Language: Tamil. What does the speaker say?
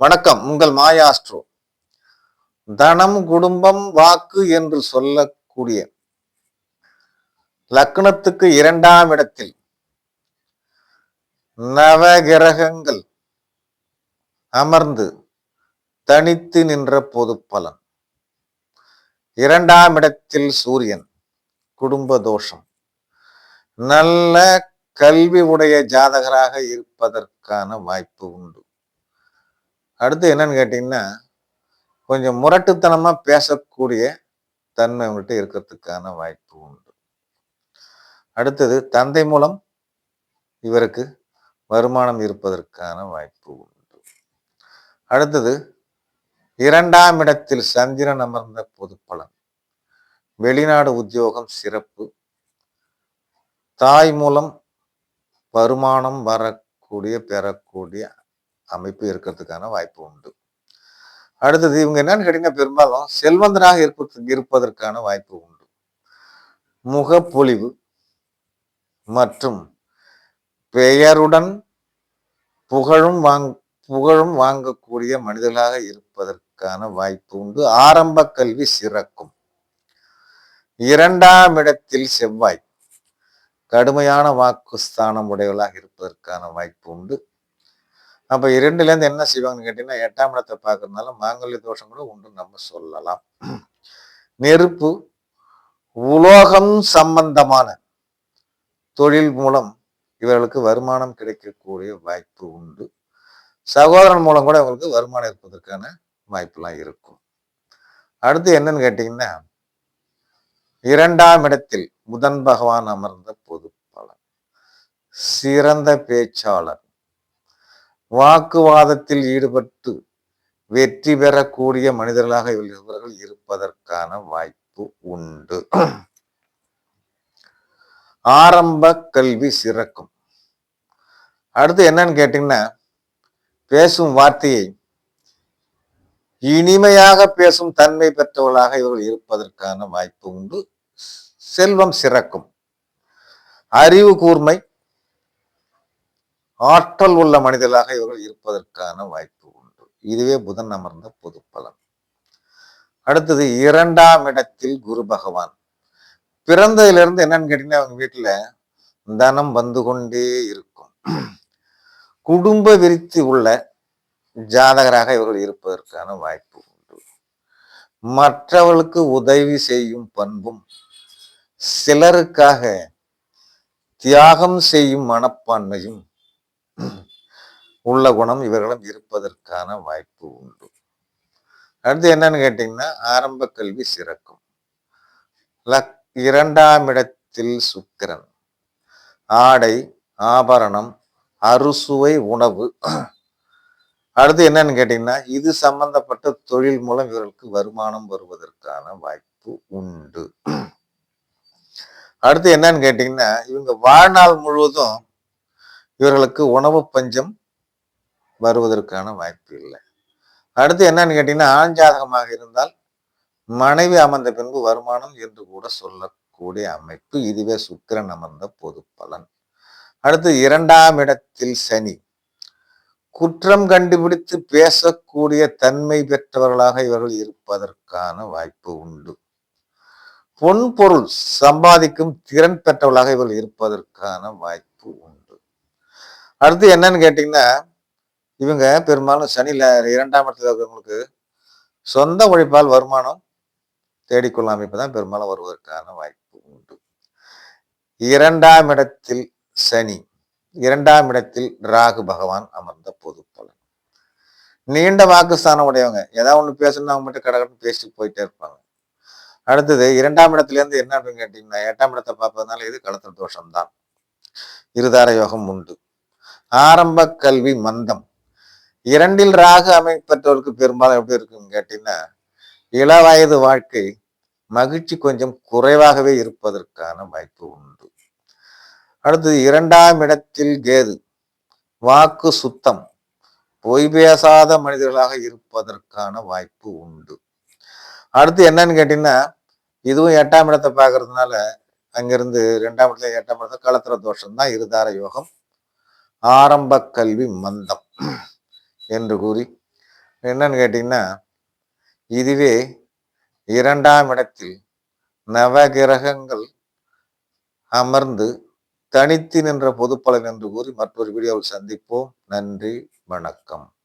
வணக்கம் உங்கள் மாயாஸ்ட்ரோ தனம் குடும்பம் வாக்கு என்று சொல்லக்கூடிய லக்னத்துக்கு இரண்டாம் இடத்தில் நவகிரகங்கள் அமர்ந்து தனித்து நின்ற பொது பலன். இரண்டாம் இடத்தில் சூரியன் குடும்ப தோஷம். நல்ல கல்வி உடைய ஜாதகராக இருப்பதற்கான வாய்ப்பு உண்டு. அடுத்து என்னன்னு கேட்டிங்கன்னா கொஞ்சம் முரட்டுத்தனமாக பேசக்கூடிய தன்மை அவங்கள்ட்ட இருக்கிறதுக்கான வாய்ப்பு உண்டு. அடுத்தது தந்தை மூலம் இவருக்கு வருமானம் இருப்பதற்கான வாய்ப்பு உண்டு. அடுத்தது இரண்டாம் இடத்தில் சந்திரன் அமர்ந்த பொது பலன் வெளிநாடு உத்தியோகம் சிறப்பு. தாய் மூலம் வருமானம் வரக்கூடிய பெறக்கூடிய அமைப்பு இருக்கிறதுக்கான வாய்ப்பு உண்டு. அடுத்தது இவங்க என்னன்னு கேட்டீங்கன்னா பெரும்பாலும் செல்வந்தராக இருப்பதற்கு இருப்பதற்கான வாய்ப்பு உண்டு. முகப்பொலிவு மற்றும் பெயருடன் புகழும் வாங் புகழும் வாங்கக்கூடிய மனிதர்களாக இருப்பதற்கான வாய்ப்பு உண்டு. ஆரம்ப கல்வி சிறக்கும். இரண்டாம் இடத்தில் செவ்வாய். கடுமையான வாக்குஸ்தானம் உடையவர்களாக இருப்பதற்கான வாய்ப்பு உண்டு. அப்போ இரண்டுலேருந்து என்ன செய்வாங்கன்னு கேட்டிங்கன்னா எட்டாம் இடத்தை பார்க்கறதுனால மாங்கல்ய தோஷம் கூட உண்டு நம்ம சொல்லலாம். நெருப்பு உலோகம் சம்பந்தமான தொழில் மூலம் இவர்களுக்கு வருமானம் கிடைக்கக்கூடிய வாய்ப்பு உண்டு. சகோதரன் மூலம் கூட இவங்களுக்கு வருமானம் இருப்பதற்கான வாய்ப்புலாம் இருக்கும். அடுத்து என்னன்னு கேட்டிங்கன்னா இரண்டாம் இடத்தில் புதன் பகவான் அமர்ந்த பொது பலன் சிறந்த பேச்சாளர். வாக்குவாதத்தில் ஈடுபட்டு வெற்றி பெறக்கூடிய மனிதர்களாக இவர்கள் இருப்பதற்கான வாய்ப்பு உண்டு. ஆரம்ப கல்வி சிறக்கும். அடுத்து என்னன்னு கேட்டீங்கன்னா பேசும் வார்த்தையை இனிமையாக பேசும் தன்மை பெற்றவர்களாக இவர்கள் இருப்பதற்கான வாய்ப்பு உண்டு. செல்வம் சிறக்கும். அறிவு கூர்மை ஆற்றல் உள்ள மனிதர்களாக இவர்கள் இருப்பதற்கான வாய்ப்பு உண்டு. இதுவே புதன் அமர்ந்த பொது பலன். அடுத்தது இரண்டாம் இடத்தில் குரு பகவான். பிறந்ததிலிருந்து என்னன்னு கேட்டீங்கன்னா அவங்க வீட்டில் தனம் வந்து கொண்டே இருக்கும். குடும்ப விருத்தி உள்ள ஜாதகராக இவர்கள் இருப்பதற்கான வாய்ப்பு உண்டு. மற்றவர்களுக்கு உதவி செய்யும் பண்பும் சிலருக்காக தியாகம் செய்யும் மனப்பான்மையும் உள்ள குணம் இவர்களும் இருப்பதற்கான வாய்ப்பு உண்டு. அடுத்து என்னன்னு கேட்டீங்கன்னா ஆரம்ப கல்வி சிறக்கும். லக் இரண்டாம் இடத்தில் சுக்கிரன். ஆடை ஆபரணம் அறுசுவை உணவு. அடுத்து என்னன்னு கேட்டீங்கன்னா இது சம்பந்தப்பட்ட தொழில் மூலம் இவர்களுக்கு வருமானம் வருவதற்கான வாய்ப்பு உண்டு. அடுத்து என்னன்னு கேட்டீங்கன்னா இவங்க வாழ்நாள் முழுவதும் இவர்களுக்கு உணவு பஞ்சம் வருவதற்கான வாய்ப்பு இல்லை. அடுத்து என்னன்னு கேட்டீங்கன்னா ஆண்ஜாதகமாக இருந்தால் மனைவி அமர்ந்த பின்பு வருமானம் என்று கூட சொல்லக்கூடிய அமைப்பு இதுவே சுக்கிரன் அமர்ந்த பொது பலன். அடுத்து இரண்டாம் இடத்தில் சனி. குற்றம் கண்டுபிடித்து பேசக்கூடிய தன்மை பெற்றவர்களாக இவர்கள் இருப்பதற்கான வாய்ப்பு உண்டு. பொன் பொருள் சம்பாதிக்கும் திறன் பெற்றவர்களாக இவர்கள் இருப்பதற்கான வாய்ப்பு உண்டு. அடுத்து என்னன்னு கேட்டிங்கன்னா இவங்க பெரும்பாலும் சனியில் இரண்டாம் இடத்துல இருக்கிறவங்களுக்கு சொந்த உழைப்பால் வருமானம் தேடிக்கொள்ளும் அமைப்பு தான் பெரும்பாலும் வருவதற்கான வாய்ப்பு உண்டு. இரண்டாம் இடத்தில் சனி இரண்டாம் இடத்தில் ராகு பகவான் அமர்ந்த பொது பலன். நீண்ட வாக்குஸ்தானம் உடையவங்க ஏதாவது ஒன்று பேசணும் அவங்க மட்டும் கடகடன்னு பேசிட்டு போயிட்டே இருப்பாங்க. அடுத்தது இரண்டாம் இடத்துலேருந்து என்ன அப்படின்னு கேட்டிங்கன்னா எட்டாம் இடத்தை பார்ப்பதனால இது களத்திர தோஷம்தான். இருதார யோகம் உண்டு. ஆரம்ப கல்வி மந்தம். இரண்டில் ராகு அமைப்பற்றோருக்கு பெரும்பாலும் எப்படி இருக்குன்னு கேட்டீங்கன்னா இளவயது வாழ்க்கை மகிழ்ச்சி கொஞ்சம் குறைவாகவே இருப்பதற்கான வாய்ப்பு உண்டு. அடுத்தது இரண்டாம் இடத்தில் கேது. வாக்கு சுத்தம். பொய் பேசாத மனிதர்களாக இருப்பதற்கான வாய்ப்பு உண்டு. அடுத்து என்னன்னு கேட்டீங்கன்னா இதுவும் எட்டாம் இடத்தை பார்க்கறதுனால அங்கிருந்து ரெண்டாம் இடத்துல எட்டாம் இடத்துல கலத்திர தோஷம் தான் இருதார யோகம். ஆரம்ப கல்வி மந்தம் என்று கூறி என்னன்னு கேட்டிங்கன்னா இதுவே இரண்டாம் இடத்தில் நவகிரகங்கள் அமர்ந்து தனித்து நின்ற பொதுப்பலன் என்று கூறி மற்றொரு வீடியோவில் சந்திப்போம். நன்றி வணக்கம்.